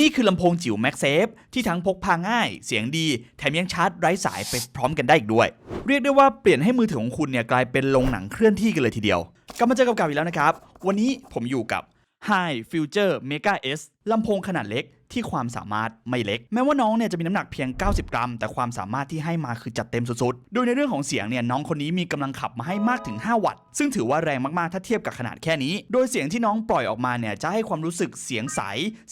นี่คือลำโพงจิ๋ว MagSafe ที่ทั้งพกพาง่าย เสียงดี แถมยังชาร์จไร้สายไปพร้อมกันได้อีกด้วย เรียกได้ว่าเปลี่ยนให้มือถือของคุณเนี่ยกลายเป็นโรงหนังเคลื่อนที่กันเลยทีเดียวกลับมาเจอกับเก่าอีกแล้วนะครับ วันนี้ผมอยู่กับ High Future Mega S ลำโพงขนาดเล็กที่ความสามารถไม่เล็ก แม้ว่าน้องเนี่ยจะมีน้ำหนักเพียง 90 กรัม แต่ความสามารถที่ให้มาคือจัดเต็มสุดๆ โดยในเรื่องของเสียงเนี่ยน้องคนนี้มีกำลังขับมาให้มากถึง 5 วัตต์ ซึ่งถือว่าแรงมากๆ ถ้าเทียบกับขนาดแค่นี้ โดยเสียงที่น้องปล่อยออกมาเนี่ยจะให้ความรู้สึกเสียงใส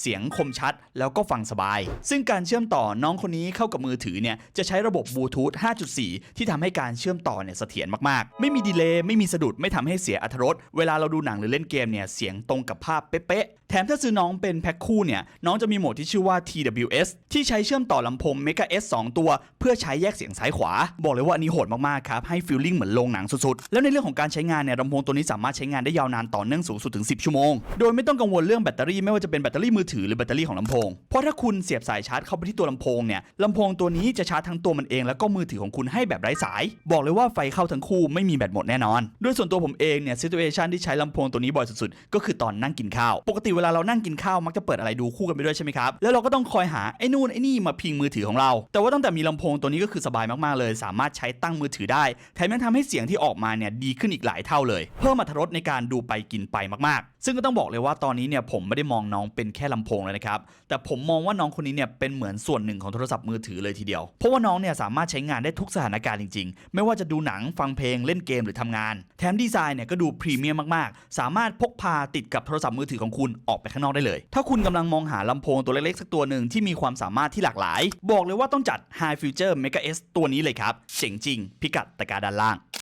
เสียงคมชัด แล้วก็ฟังสบาย ซึ่งการเชื่อมต่อน้องคนนี้เข้ากับมือถือเนี่ยจะใช้ระบบบลูทูธ 5.4 ที่ทำให้การเชื่อมต่อเนี่ยเสถียรมากๆ ไม่มีดีเลย์ไม่มีสะดุดไม่ทำให้เสียอรรถรสเวลาเราดูหนังหรือเล่นเกมเนี่ยเสียงตรงกับภาพเป๊ะๆแถมถ้าซื้อน้องเป็นแพ็คคู่เนี่ย น้องจะมีโหมดที่ชื่อว่า TWS ที่ใช้เชื่อมต่อลำโพง Mega S 2 ตัว เพื่อใช้แยกเสียงซ้ายขวา บอกเลยว่าอันนี้โหดมากๆครับให้ฟีลลิ่งเหมือนโรงหนังสุดๆ แล้วในเรื่องของการใช้งานเนี่ยลำโพงตัวนี้สามารถใช้งานได้ยาวนานต่อเนื่องสูงสุดถึง 10 ชั่วโมง โดยไม่ต้องกังวลเรื่องแบตเตอรี่ไม่ว่าจะเป็นแบตเตอรี่มือถือหรือแบตเตอรี่ของลำโพง เพราะถ้าคุณเสียบสายชาร์จเข้าไปที่ตัวลำโพงเนี่ยลำโพงตัวนี้จะชาร์จทั้งตัวมันเองแล้วก็มือถือของคุณให้แบบไร้สาย บอกเลยว่าไฟเข้าทั้งคู่ไม่มีแบตหมดแน่นอน โดยส่วนตัวผมเองเนี่ยซิทูเอชันที่ใช้ลำโพงตัวนี้บ่อยสุดๆ ก็คือตอนนั่งกินข้าว ปกติเวลาเรานั่งกินข้าวมักจะเปิดอะไรดูคู่กันไปด้วยใช่ไหมครับ แล้วเราก็ต้องคอยหาไอ้นู่นไอ้นี่มาพิงมือถือของเรา แต่ว่าตั้งแต่มีลำโพงตัวนี้ก็คือสบายมากๆเลย สามารถใช้ตั้งมือถือได้ แถมยังทำให้เสียงที่ออกมาเนี่ยดีขึ้นอีกหลายเท่าเลย เพิ่มอรรถรสในการดูไปกินไปมากๆ ซึ่งก็ต้องบอกเลยว่าตอนนี้เนี่ยผมไม่ได้มองน้องเป็นแค่ลำโพงเลยนะครับ แต่ผมมองว่าน้องคนนี้เนี่ยเป็นเหมือนส่วนหนึ่งของโทรศัพท์มือถือเลยทีเดียว เพราะว่าน้องเนี่ยสามารถใช้งานได้ทุกสถานการณ์จริงๆ ไม่ว่าจะดูหนังฟังเพลงเล่นเกมหรือทำงาน แถมดีไซน์เนี่ยก็ดูพรีเมียมมากๆ สามารถพกพาติดกับโทรศัพท์มือถือของคุณออกไปข้างนอกได้เลย ถ้าคุณกำลังมองหาลำโพงตัวเล็กๆ สักตัวหนึ่งที่มีความสามารถที่หลากหลาย บอกเลยว่าต้องจัด High Future Mega S ตัวนี้เลยครับ เจ๋งจริง พิกัดตะกราด้านล่าง